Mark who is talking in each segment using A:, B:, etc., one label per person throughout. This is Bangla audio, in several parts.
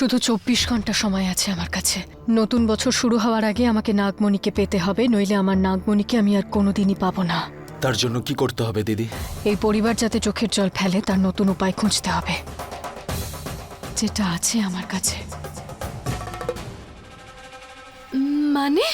A: শুধু চব্বিশ ঘণ্টা সময় আছে আমার কাছে। নতুন বছর শুরু হওয়ার আগে আমাকে নাগমণিকে পেতে হবে নইলে আমার নাগমণিকে আমি আর কোনোদিনই পাবো না।
B: তার জন্য কি করতে হবে দিদি?
A: এই পরিবার যাতে চোখের জল ফেলে তার নতুন উপায় খুঁজতে হবে। যেটা আছে আমার কাছে।
C: মানে?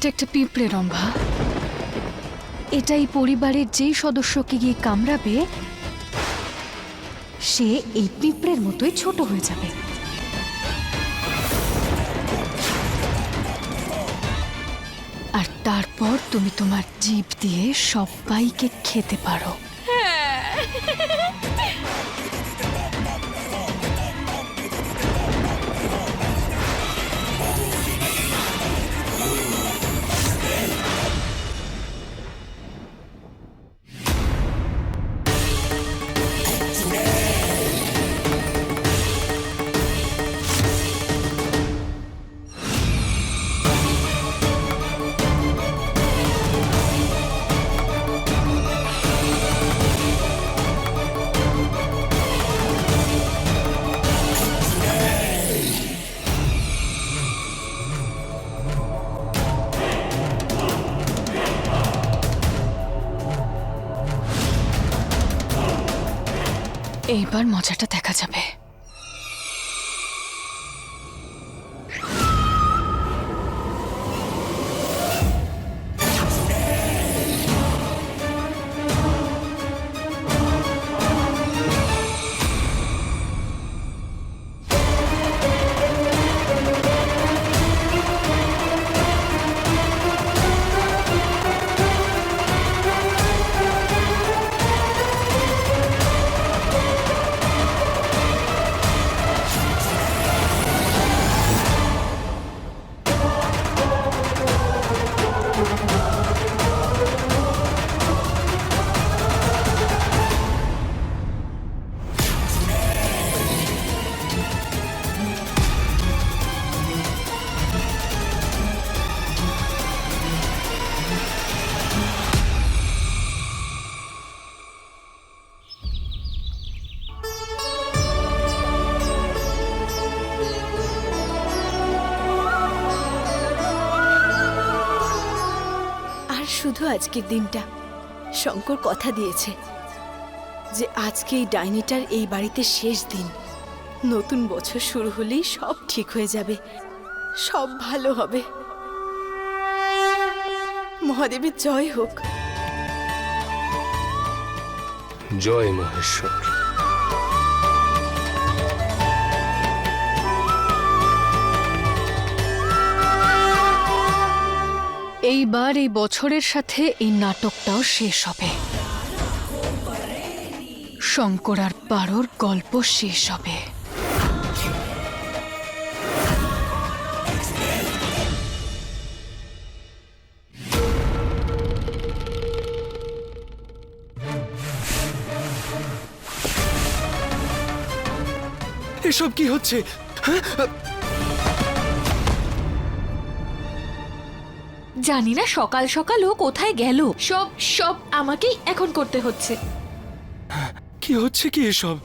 C: এটা
A: একটা পিঁপড়ে রম্ভা। এটাই পরিবারের যেই সদস্যকে গিয়ে কামড়াবে, সে এই পিঁপড়ের মতোই ছোট হয়ে যাবে। আর তারপর তুমি তোমার জিভ দিয়ে সবাইকে খেতে পারো। এইবার মজাটা দেখা যাবে।
C: আজকের দিনটা। শঙ্কর কথা দিয়েছে যে, আজকে এই ডাইনিটার এই বাড়িতে শেষ দিন। নতুন বছর শুরু হলেই সব ঠিক হয়ে যাবে। সব ভালো হবে। মহাদেবের জয় হোক।
D: জয় মহেশ্বর।
A: এইবার এই বছরের সাথে এই নাটকটাও শেষ হবে। শঙ্কর আর পারোর গল্প শেষ হবে।
B: এসব কি হচ্ছে? হ্যাঁ?
E: জানি না সকাল সকাল ও কোথায় গেল। সব সব আমাকেই এখন করতে হচ্ছে।
B: কি হচ্ছে কি এসব?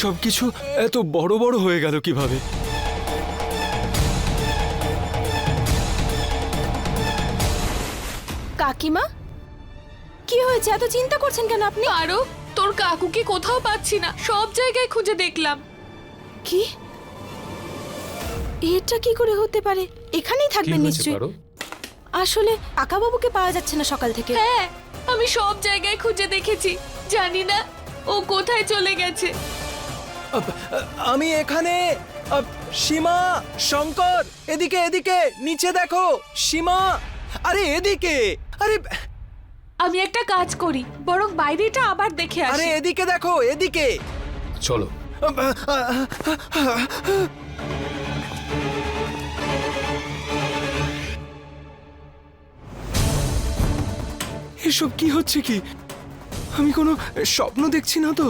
B: সবকিছু এত বড় বড় হয়ে গেল কীভাবে?
C: কাকিমা? কি হয়েছে? এত চিন্তা করছেন কেন আপনি?
E: আরও তোর কাকুকে কোথাও পাচ্ছি না। সব জায়গায় খুঁজে দেখলাম।
C: কি? এটা কি করে হতে পারে? এখানেই থাকবেন নিশ্চয়ই। আসলে কাকাবাবুকে পাওয়া যাচ্ছে না সকাল থেকে।
E: হ্যাঁ আমি সব জায়গায় খুঁজে দেখেছি। জানি না ও কোথায় চলে গেছে।
F: আমি এখানে সীমা শঙ্কর এদিকে এদিকে নিচে দেখো সীমা আরে এদিকে আরে
E: আমি একটা কাজ করি বরং বাইরেটা আবার দেখে
F: আরে এদিকে দেখো এদিকে।
D: চলো
B: এসব কি হচ্ছে কি? আমি কোনো স্বপ্ন দেখছি না তো?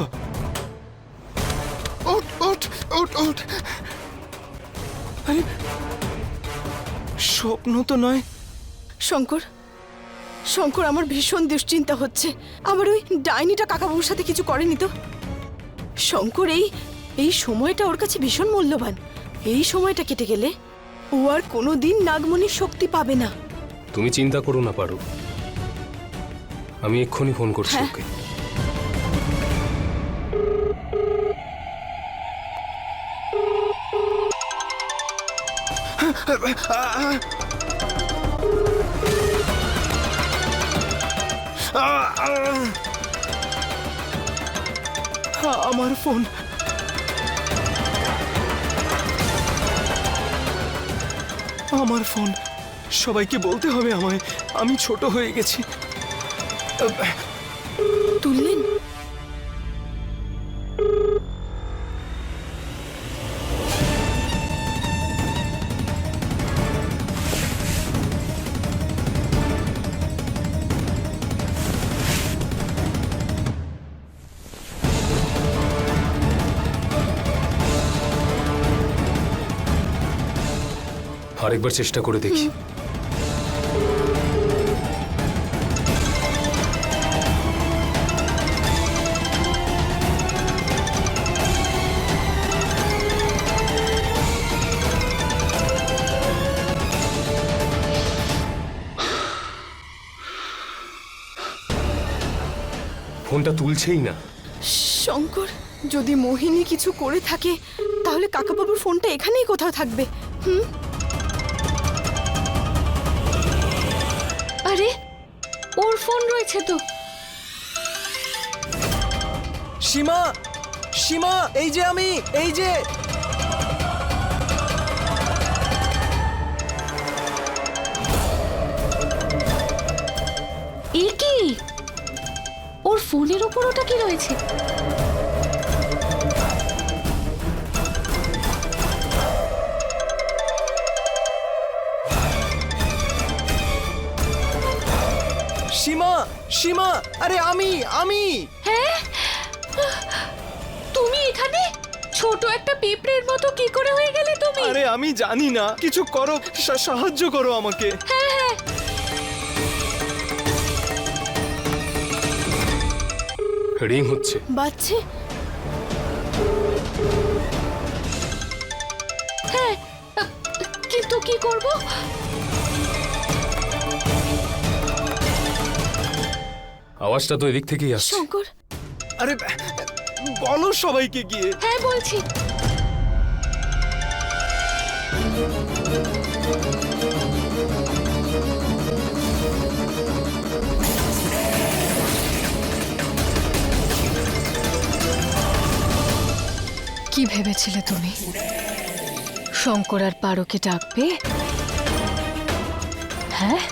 B: আরে স্বপ্ন তো নয়।
C: শঙ্কর শঙ্কর আমার ভীষণ দুশ্চিন্তা হচ্ছে। আমার ওই ডাইনিটা কাকাবাবুর সাথে কিছু করেনি তো? শঙ্কর এই এই সময়টা ওর কাছে ভীষণ মূল্যবান। এই সময়টা কেটে গেলে ও আর কোনো দিন নাগমণির শক্তি পাবে না।
D: তুমি চিন্তা করো না পারো আমি এক্ষুনি ফোন করছি
C: হ্যাঁ।
D: ওকে।
B: আ- আমার ফোন। আমার ফোন। সবাইকে বলতে হবে আমায় আমি ছোট হয়ে গেছি।
D: আরেকবার চেষ্টা করে দেখি। ফোনটা তুলছেই না।
C: শঙ্কর যদি মোহিনী কিছু করে থাকে তাহলে কাকাবাবুর ফোনটা এখানেই কোথাও থাকবে। হুম?
E: রয়েছে তো।
F: সীমা সীমা এই যে আমি এই যে।
E: এ কি? ওর ফোনের উপর ওটা কি রয়েছে?
F: সীমা আরে আমি আমি!
E: হ্যাঁ? তুমি এখানে? ছোট একটা পিঁপড়ের মতো কি করে হয়ে গেলে তুমি?
B: আরে আমি জানি না। কিছু করো সা- সাহায্য করো আমাকে।
D: হ্যাঁ রিং হচ্ছে।
C: বাচ্চে
E: হ্যাঁ কিন্তু কি করব?
D: আওয়াজটা তো এদিক থেকেই আসছে।
C: শঙ্কর।
B: আরে বলো সবাইকে গিয়ে।
E: হ্যাঁ বলছি।
A: কি ভেবেছিলে তুমি? শঙ্কর আর পারোকে ডাকবে? হ্যাঁ?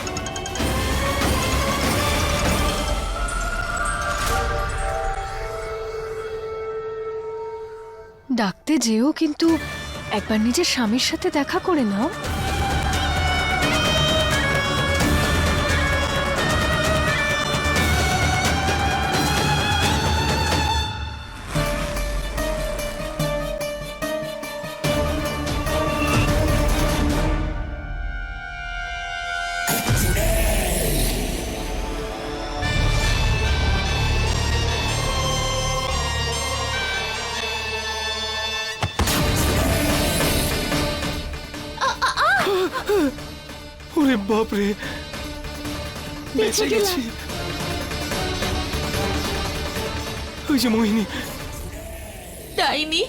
A: ডাকতে যেও কিন্তু একবার নিজের স্বামীর সাথে দেখা করে নাও।
B: ওরে বাপ রে বেঁচে গেছি। ওই যে মোহিনী।
E: ডাইনি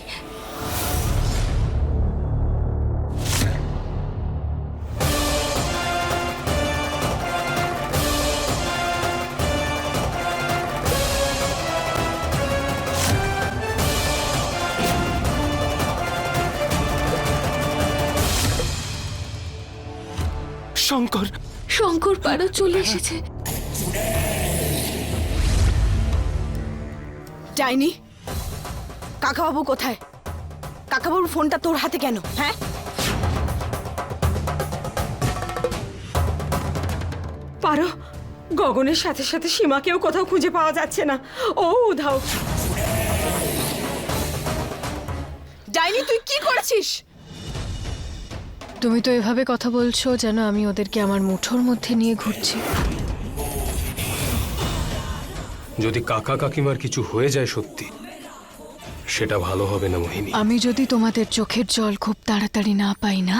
B: শঙ্কর।
E: শঙ্কর পাড়া চলে এসেছে।
C: ডাইনি কাকাবাবু কোথায়? কাকাবাবুর ফোনটা তোর হাতে কেন হ্যাঁ?
G: পারো গগনের সাথে সাথে সীমাকেও কোথাও খুঁজে পাওয়া যাচ্ছে না। ও উধাও।
C: ডাইনি তুই কি করেছিস?
A: তুমি তো এভাবে কথা বলছো যেন আমি ওদেরকে আমার মুঠোর মধ্যে নিয়ে ঘুরছি।
D: যদি কাকা কাকিমার কিছু হয়ে যায় সত্যি সেটা ভালো হবে না মোহিনী।
A: আমি যদি তোমাদের চোখের জল খুব তাড়াতাড়ি না পাই না?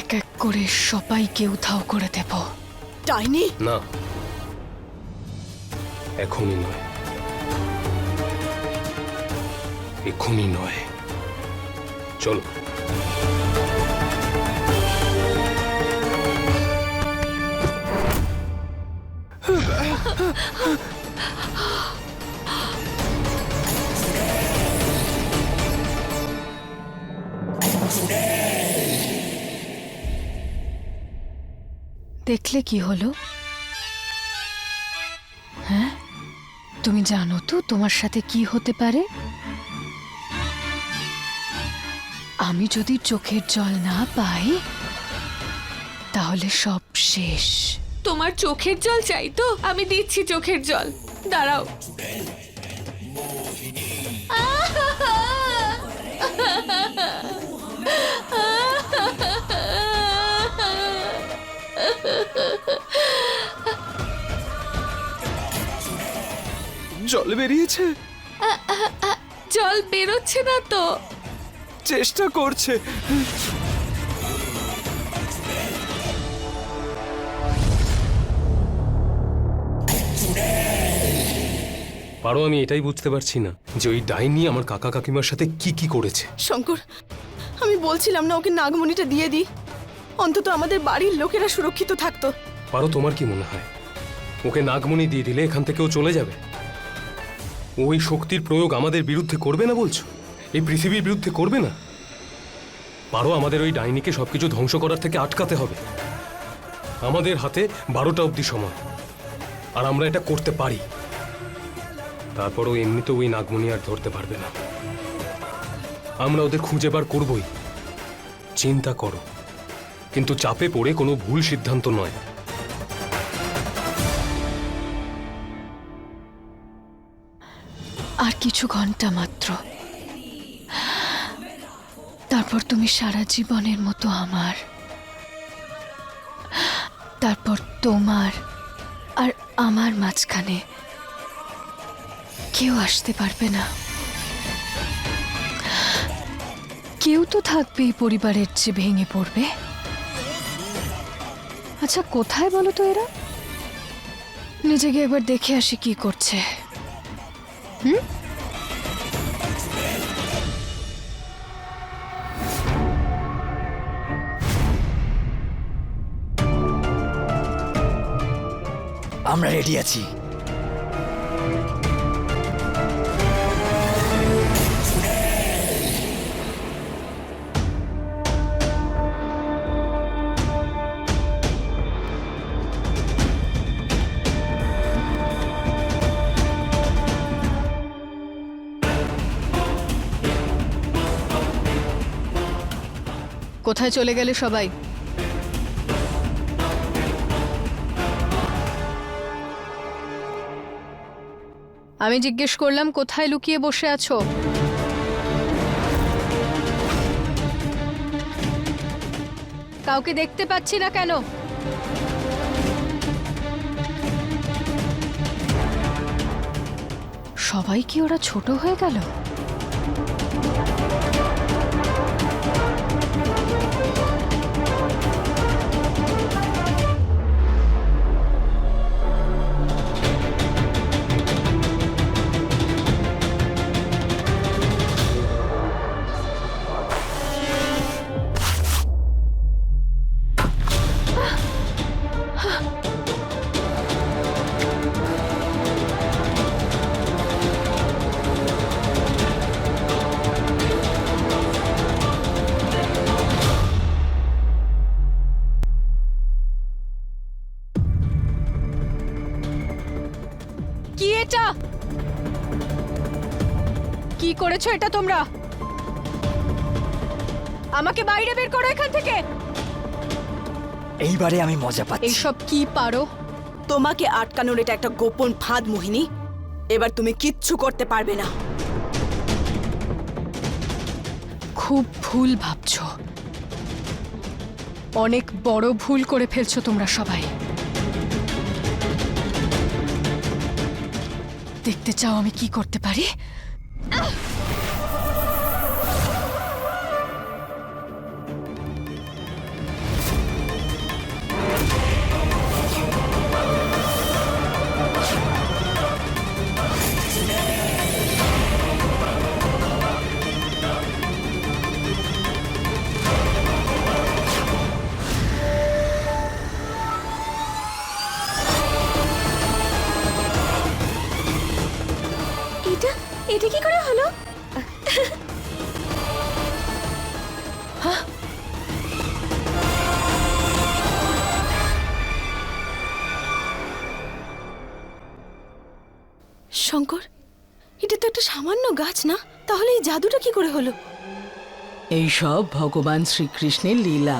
A: এক এক করে সবাইকে উধাও করে দেব।
C: ডাইনি
D: না এখনই নয়। এখনই নয়। চলো।
A: দেখলে কি হলো? হ্যাঁ? তুমি জানো তো তোমার সাথে কি হতে পারে? আমি যদি চোখের জল না পাই তাহলে সব শেষ।
E: তোমার চোখের জল চাই তো? আমি দিচ্ছি চোখের জল। দাঁড়াও।
B: জল বেরিয়েছে।
E: জল বেরোচ্ছে না তো।
B: চেষ্টা করছে।
D: পারো আমি এটাই বুঝতে পারছি না যে ওই ডাইনি আমার কাকা কাকিমার সাথে কি কি করেছে।
C: শঙ্কর আমি বলছিলাম না ওকে নাগমণিটা দিয়ে দিই। অন্তত আমাদের বাড়ির লোকেরা সুরক্ষিত থাকতো।
D: পারো তোমার কি মনে হয়? ওকে নাগমণি দিয়ে দিলে এখান থেকেও চলে যাবে? ওই শক্তির প্রয়োগ আমাদের বিরুদ্ধে করবে না বলছো? এই পৃথিবীর বিরুদ্ধে করবে না। পারো আমাদের ওই ডাইনিকে সবকিছু ধ্বংস করার থেকে আটকাতে হবে। আমাদের হাতে বারোটা অবধি সময়। আর আমরা এটা করতে পারি। তারপরও এমনিতেও ওই নাগমণি আর ধরতে পারবে না। আমরা ওদের খুঁজে বার করবই। চিন্তা করো। কিন্তু চাপে পড়ে কোনো ভুল সিদ্ধান্ত নয়।
A: আর কিছু ঘণ্টা মাত্র। তারপর তুমি সারা জীবনের মতো আমার। তারপর তোমার আর আমার মাঝখানে কেউ আসতে পারবে না। কেউ তো থাকবে এই পরিবারের চেয়ে ভেঙে পড়বে। আচ্ছা কোথায় বলো তো এরা? নিজেকে এবার দেখে আসি কি করছে।
F: আমরা রেডি আছি।
A: কোথায় চলে গেলে সবাই? আমি জিজ্ঞেস করলাম, কোথায় লুকিয়ে বসে আছো? কাউকে দেখতে পাচ্ছি না কেন? সবাই কি ওরা ছোট হয়ে গেল? করেছ এটা তোমরা? আমাকে বাইরে বের করো এখান থেকে।
F: এইবারে আমি মজা পাচ্ছি।
A: এইসব কি পারো?
C: তোমাকে আটকানোর এটা একটা গোপন ফাঁদ মোহিনী। এবার তুমি কিচ্ছু করতে পারবে না।
A: খুব ভুল ভাবছ। অনেক বড় ভুল করে ফেলছো তোমরা সবাই। দেখতে চাও আমি কি করতে পারি?
E: এটা কি করে হলো?
C: শঙ্কর এটা তো একটা সামান্য গাছ না? তাহলে এই জাদুটা কি করে হলো?
H: এইসব ভগবান শ্রীকৃষ্ণের লীলা।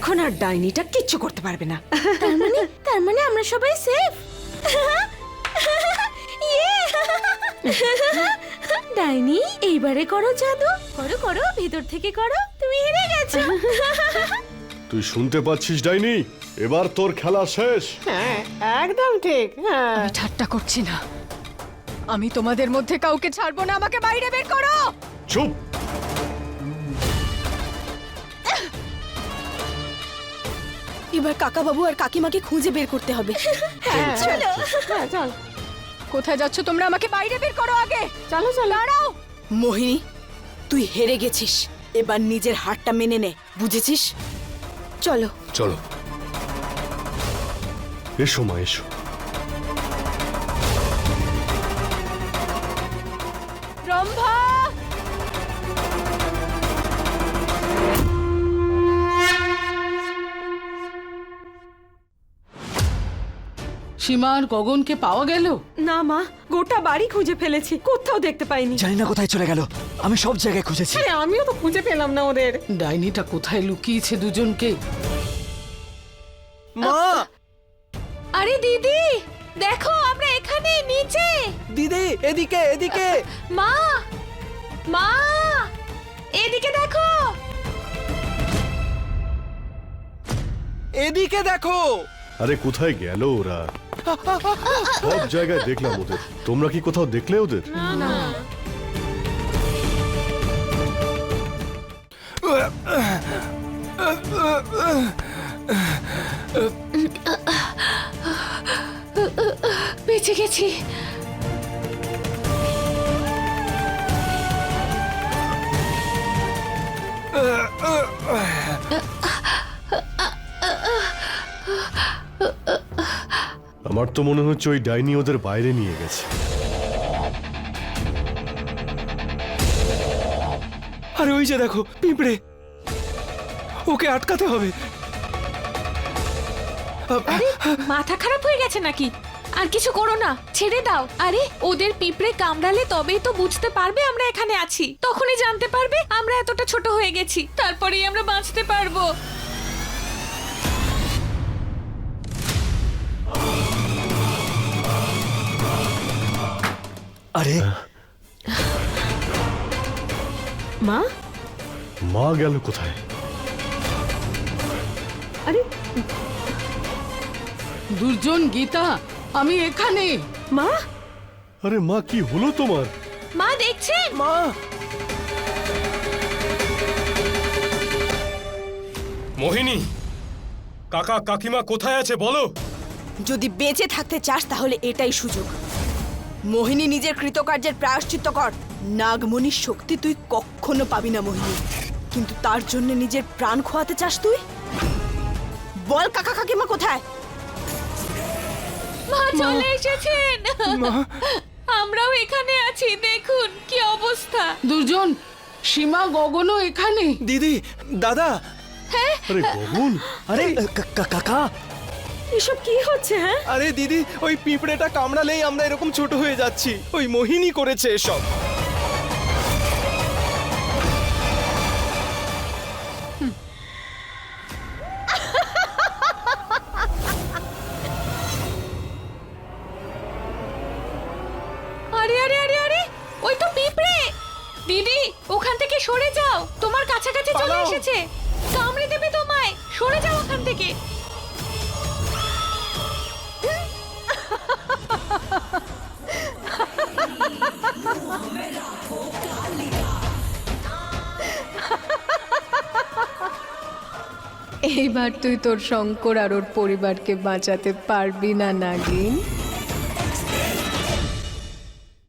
G: এখন আর ডাইনিটা কিচ্ছু করতে পারবে না।
E: তার মানে তার মানে আমরা সবাই সেফ ডাইনি এইবারে করো জাদু। করো করো ভেতর থেকে করো। তুমি হেরে গেছো।
I: তুই শুনতে পাচ্ছিস ডাইনি? এবার তোর খেলা শেষ।
G: হ্যাঁ একদম ঠিক হ্যাঁ।
A: আমি ঠাট্টা করছি না। আমি তোমাদের মধ্যে কাউকে ছাড়বো না আমাকে বাইরে বের করো!
I: চুপ!
C: এবার কাকা বাবু আর কাকিমাকে খুঁজে বের করতে হবে।
E: চলো।
G: হ্যাঁ চল।
A: কোথায় যাচ্ছ তোমরা? আমাকে বাইরে বের করো আগে।
G: চলো চলো।
A: দাঁড়াও।
C: মোহিনী তুই হেরে গেছিস। এবার নিজের হারটা মেনে নে বুঝেছিস? চলো।
D: চলো।
I: এসো মা এসো।
H: সীমা আর গগনকে পাওয়া গেল?
G: না মা গোটা বাড়ি খুঁজে ফেলেছি কোথাও দেখতে পাইনি।
F: জানি না কোথায় চলে গেল আমি সব জায়গায় খুঁজেছি।
G: আরে আমিও তো খুঁজে পেলাম না ওদের।
H: ডাইনিটা কোথায় লুকিয়েছে দুজনকে?
F: মা!
E: আরে দিদি দেখো আমরা এখানে নিচে।
F: দিদি এদিকে এদিকে।
E: মা মা এদিকে দেখো।
F: এদিকে দেখো।
I: আরে কোথায় গেল ওরা? সব জায়গায় দেখলাম ওদের। তোমরা কি কোথাও দেখলে ওদের?
E: বেঁচে গেছি।
I: আমার তো মনে হচ্ছে ওই ডাইনি ওদের বাইরে নিয়ে গেছে।
B: আরে ওই যে দেখো পিঁপড়ে। ওকে আটকাতে হবে।
E: মাথা খারাপ হয়ে গেছে নাকি? আর কিছু করো না ছেড়ে দাও। আরে ওদের পিঁপড়ে কামড়ালে তবেই তো বুঝতে পারবে আমরা এখানে আছি। তখনই জানতে পারবে আমরা এতটা ছোট হয়ে গেছি তারপরেই আমরা বাঁচতে পারব।
F: আরে।
G: মা?
I: মা গেল কোথায়?
G: আরে।
H: দুর্জন গীতা আমি এখানে।
G: মা?
I: আরে মা কি হলো তোমার?
E: মা দেখছেন
F: মা!
D: মোহিনী কাকা কাকিমা কোথায় আছে বলো?
C: যদি বেঁচে থাকতে চাস তাহলে এটাই সুযোগ। মোহিনী নিজের কৃতকার্যের প্রায়শ্চিত্ত কর। নাগমণির শক্তি তুই কখনো পাবি না মোহিনী। কিন্তু তার জন্য নিজের প্রাণ খোয়াতে চাস তুই? বল কাকা কাকিমা কোথায়?
E: মা চলে এসেছেন। আমরাও এখানে আছি দেখুন কি অবস্থা।
H: দুজন সীমা গগনও এখানে?
F: দিদি দাদা।
I: আরে গগন
F: আরে কাকা।
G: এসব কি হচ্ছে হ্যাঁ?
F: আরে দিদি, ওই পিঁপড়েটা কামড়ালেই আমরা এরকম ছোট হয়ে যাচ্ছি। ওই মোহিনী করেছে এসব।
A: এইবার তুই তোর শঙ্কর আর ওর পরিবারকে বাঁচাতে পারবি না নাগিন।